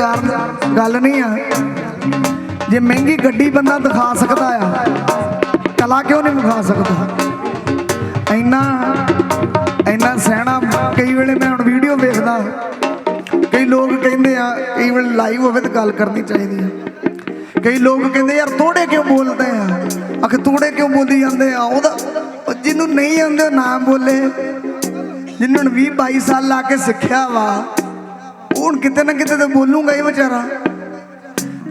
ਇਹ ਗੱਲ ਨਹੀਂ ਆ। ਜੇ ਮਹਿੰਗੀ ਗੱਡੀ ਬੰਦਾ ਦਿਖਾ ਸਕਦਾ ਆ, ਕਲਾ ਕਿਉਂ ਨਹੀਂ ਵਿਖਾ ਸਕਦਾ? ਇੰਨਾ ਇੰਨਾ ਸਹਿਣਾ ਕਈ ਵੇਲੇ ਮੈਂ ਹੁਣ ਵੀਡੀਓ ਵੇਖਦਾ, ਕਈ ਲੋਕ ਕਹਿੰਦੇ ਆ, ਕਈ ਵੇਲੇ ਲਾਈਵ ਹੋਵੇ ਤਾਂ ਗੱਲ ਕਰਨੀ ਚਾਹੀਦੀ ਆ। ਕਈ ਲੋਕ ਕਹਿੰਦੇ, ਯਾਰ ਤੋੜੇ ਕਿਉਂ ਬੋਲਦੇ ਆ? ਅਖ ਤੋੜੇ ਕਿਉਂ ਬੋਲੀ ਜਾਂਦੇ ਆ? ਉਹਦਾ ਜਿਹਨੂੰ ਨਹੀਂ ਆਉਂਦੇ ਉਹ ਨਾ ਬੋਲੇ। ਜਿਹਨੂੰ 20 22 ਸਾਲ ਲਾ ਕੇ ਸਿੱਖਿਆ ਵਾ ਹੁਣ ਕਿਤੇ ਨਾ ਕਿਤੇ ਤਾਂ ਬੋਲੂਗਾ ਹੀ ਵਿਚਾਰਾ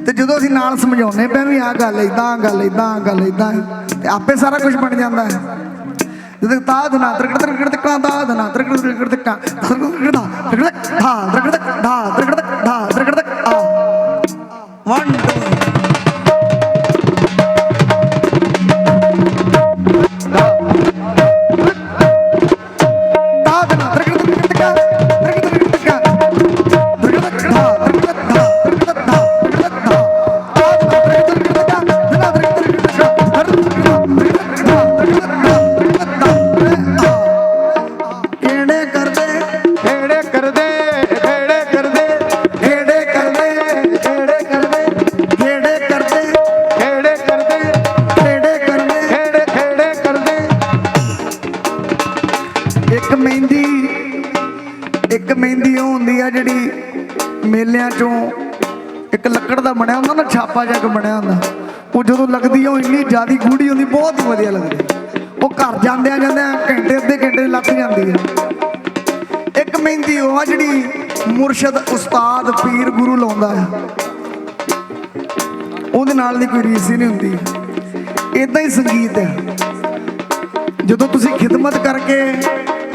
ਤੇ ਜਦੋਂ ਅਸੀਂ ਨਾਲ ਸਮਝਾਉਨੇ ਪਏ ਵੀ ਆਹ ਗੱਲ ਇਦਾਂ ਗੱਲ ਇਦਾਂ ਗੱਲ ਇਦਾਂ ਤੇ ਆਪੇ ਸਾਰਾ ਕੁਝ ਬਣ ਜਾਂਦਾ ਹੈ ਜਦੋਂ ਤਾ ਦਨਾ ਤਰਕੜ ਤਰਕੜ ਤੱਕਾ ਦਾ ਦਨਾ ਤਰਕੜ ਤਰਕੜ ਤੱਕਾ ਤਰਕੜ ਦਾ ਤਰਕੜ ਧਾ ਤਰਕੜ ਧਾ ਤਰਕੜ ਧਾ 1 ਛਾਪਾ ਜਿਹਾ ਕੁ ਬਣਿਆ ਹੁੰਦਾ। ਉਹ ਜਦੋਂ ਲੱਗਦੀ ਆ, ਉਹ ਇੰਨੀ ਜ਼ਿਆਦੀ ਗੂੜੀ ਹੁੰਦੀ, ਬਹੁਤ ਹੀ ਵਧੀਆ ਲੱਗਦੀ। ਉਹ ਘਰ ਜਾਂਦਿਆਂ ਜਾਂਦਿਆਂ ਘੰਟੇ, ਅੱਧੇ ਘੰਟੇ ਲੱਗ ਜਾਂਦੀ ਹੈ ਇੱਕ ਮਹਿੰਦੀ ਉਹ ਆ ਜਿਹੜੀ ਮੁਰਸ਼ਦ ਉਸਤਾਦ ਪੀਰ ਗੁਰੂ ਲਾਉਂਦਾ ਹੈ ਉਹਦੇ ਨਾਲ ਦੀ ਕੋਈ ਰੀਸ ਹੀ ਨਹੀਂ ਹੁੰਦੀ। ਇਦਾਂ ਹੀ ਸੰਗੀਤ ਹੈ ਜਦੋਂ ਤੁਸੀਂ ਖਿਦਮਤ ਕਰਕੇ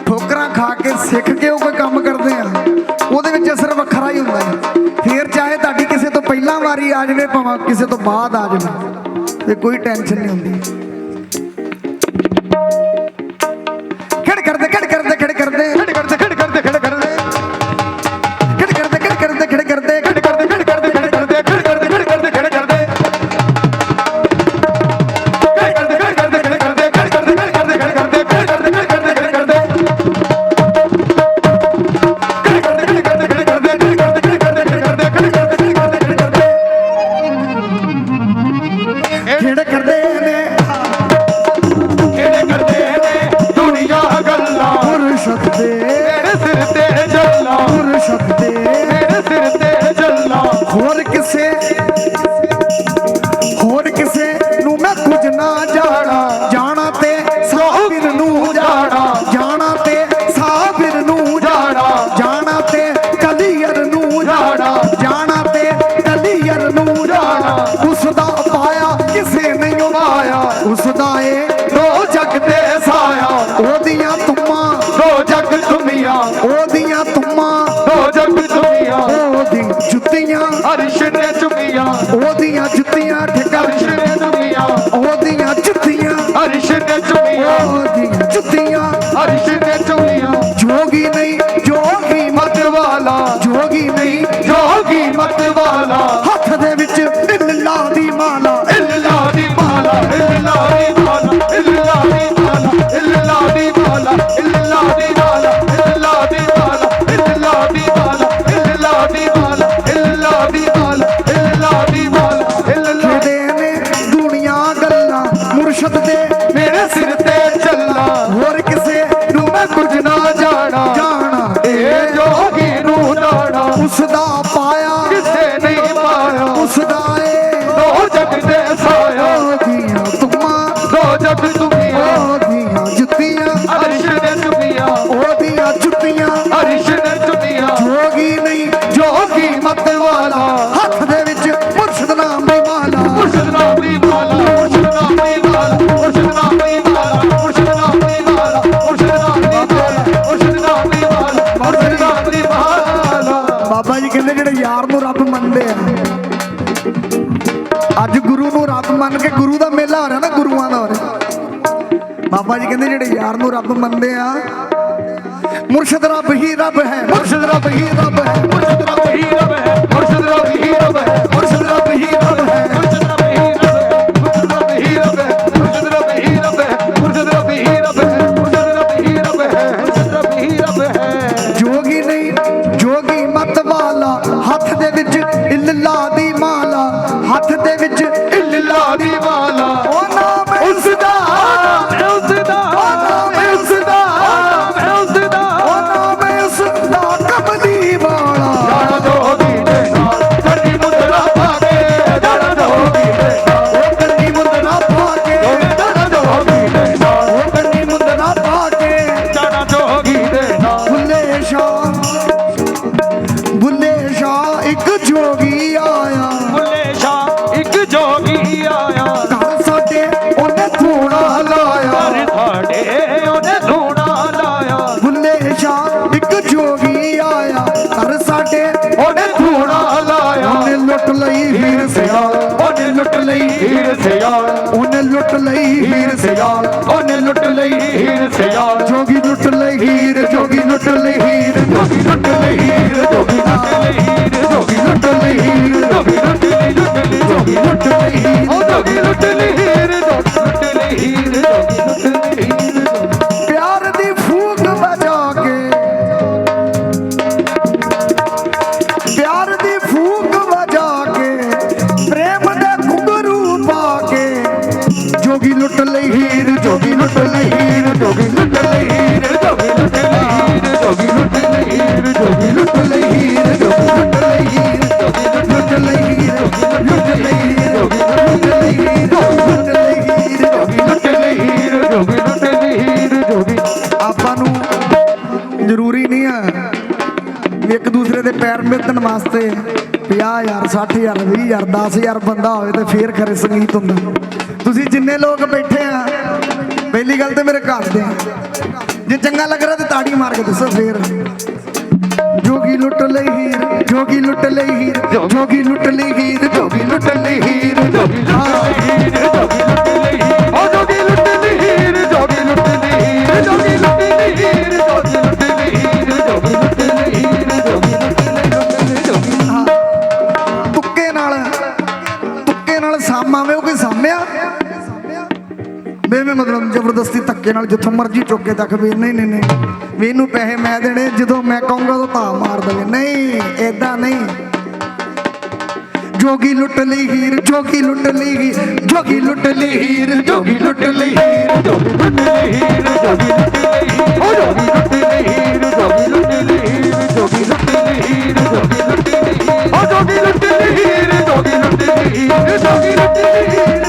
ਠੋਕਰਾਂ ਖਾ ਕੇ ਸਿੱਖ ਕੇ ਉਹ ਕੋਈ ਕੰਮ ਕਰਦੇ ਆ, ਉਹਦੇ ਵਿੱਚ ਅਸਰ ਵੱਖਰਾ ਹੀ ਹੁੰਦਾ ਹੈ ਕਿਸੇ ਤੋਂ ਬਾਅਦ ਆ ਜਾਵੇ ਤੇ ਕੋਈ ਟੈਨਸ਼ਨ ਨਹੀਂ ਹੁੰਦੀ। ਮਾਂ ਹੋ ਜਾ ਬਿਦਲੀਆਂ ਉਹਦੀ ਜੁੱਤੀਆਂ ਅਰਸ਼ ਨੇ ਅੱਜ ਗੁਰੂ ਨੂੰ ਰੱਬ ਮੰਨ ਕੇ ਗੁਰੂ ਦਾ ਮੇਲਾ ਹੋ ਰਿਹਾ ਨਾ, ਗੁਰੂਆਂ ਦਾ ਹੋ ਰਿਹਾ। ਬਾਬਾ ਜੀ ਕਹਿੰਦੇ ਜਿਹੜੇ ਯਾਰ ਨੂੰ ਰੱਬ ਮੰਨਦੇ ਆ, ਮੁਰਸ਼ਦ ਰੱਬ ਹੀ ਰੱਬ ਹੈ, ਮੁਰਸ਼ਦ ਰੱਬ ਹੀ ਰੱਬ ਹੈ, ਮੁਰਸ਼ਦ ਰੱਬ ਲੁੱਟ ਲਈ ਹੀਰ ਸਿਆਲ। ਉਹਨੇ ਲੁੱਟ ਲਈ ਹੀਰ ਸਿਆਲ। ਜੋਗੀ ਲੁੱਟ ਲਈ ਹੀਰ, ਜੋਗੀ ਲੁੱਟ ਲਈ ਹੀਰ। ਜੋਗੀ ਲੁੱਟ ਲਈ ਹੀਰ, ਜੋਗੀ ਲੁੱਟ ਲਈ ਹੀਰ। ਜੋਗੀ ਲੁੱਟ ਲਈ ਹੀਰ, ਜੋਗੀ ਲੁੱਟ ਲਈ ਲੁੱਟ ਜੋਗੀ ਲੁੱਟ ਲਈ ਹੀਰ। ਜ਼ਰੂਰੀ ਨਹੀਂ ਆ ਇੱਕ ਦੂਸਰੇ ਦੇ ਪੈਰ ਮਿੱਤਣ ਵਾਸਤੇ 50000 60000 20000 10000 ਬੰਦਾ ਹੋਵੇ ਤੇ ਫੇਰ ਖਰੇ ਸੰਗੀਤ ਹੁੰਦਾ। ਤੁਸੀਂ ਜਿੰਨੇ ਲੋਕ ਬੈਠੇ ਆ, ਪਹਿਲੀ ਗੱਲ ਤੇ ਮੇਰੇ ਘਰ ਦੇ। ਜੇ ਚੰਗਾ ਲੱਗ ਰਿਹਾ ਤੇ ਤਾੜੀ ਮਾਰ ਕੇ ਦੱਸੋ ਫੇਰ। ਜੋਗੀ ਲੁੱਟ ਲਈ ਹੀਰ, ਜੋਗੀ ਲੁੱਟ ਲਈ ਹੀਰ, ਜੋਗੀ ਲੁੱਟ ਲਈ ਹੀਰ, ਜੋਗੀ ਨਾਲ ਜਿੱਥੋਂ ਮਰਜ਼ੀ ਚੁੱਕ ਕੇ ਤੱਕ ਵੀ ਨਹੀਂ ਨਹੀਂ ਨਹੀਂ ਵੀ ਇਹਨੂੰ ਪੈਸੇ ਮੈਂ ਦੇਣੇ ਜਦੋਂ ਮੈਂ ਕਹੂੰਗਾ ਤਾਂ ਧਾ ਮਾਰ ਦੇਵੇ ਨਹੀਂ ਐਦਾਂ ਨਹੀਂ ਜੋਗੀ ਲੁੱਟ ਲਈ ਹੀਰ ਜੋਗੀ ਲੁੱਟ ਲਈ ਹੀਰ ਜੋਗੀ ਲੁੱਟ ਲਈ ਹੀਰ ਜੋਗੀ ਲੁੱਟ ਲਈ ਹੀਰ ਜੋਗੀ ਲੁੱਟ ਲਈ ਹੀਰ ਜੋਗੀ ਲੁੱਟ ਲਈ ਹੀਰ ਉਹ ਜੋਗੀ ਲੁੱਟ ਲਈ ਹੀਰ ਜੋਗੀ ਲੁੱਟ ਲਈ ਹੀਰ ਜੋਗੀ ਲੁੱਟ ਲਈ ਹੀਰ ਜੋਗੀ ਲੁੱਟ ਲਈ ਹੀਰ ਉਹ ਜੋਗੀ ਲੁੱਟ ਲਈ ਹੀਰ ਜੋਗੀ ਲੁੱਟ ਲਈ ਹੀਰ ਜੋਗੀ ਲੁੱਟ ਲਈ ਹੀਰ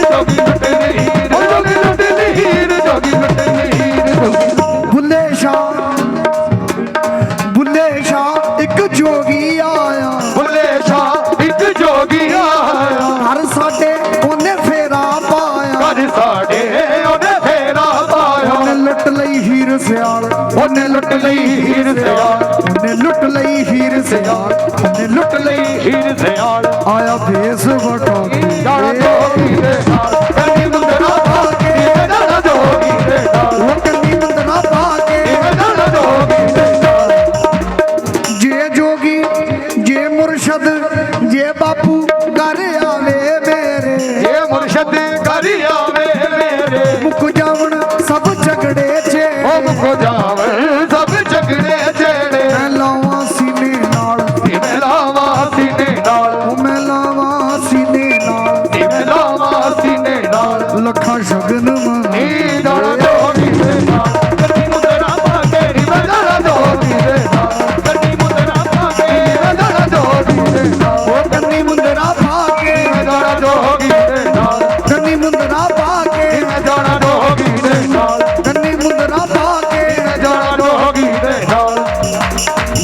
ਸਿਆਲ ਉਹਨੇ ਲੁੱਟ ਲਈ ਹੀਰ ਸਿਆਲ। ਆਇਆ ਫੇਸ ਵਟਾ।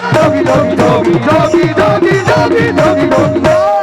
doggy, doggy, doggy, doggy, doggy, doggy, doggy, doggy, doggy, doggy,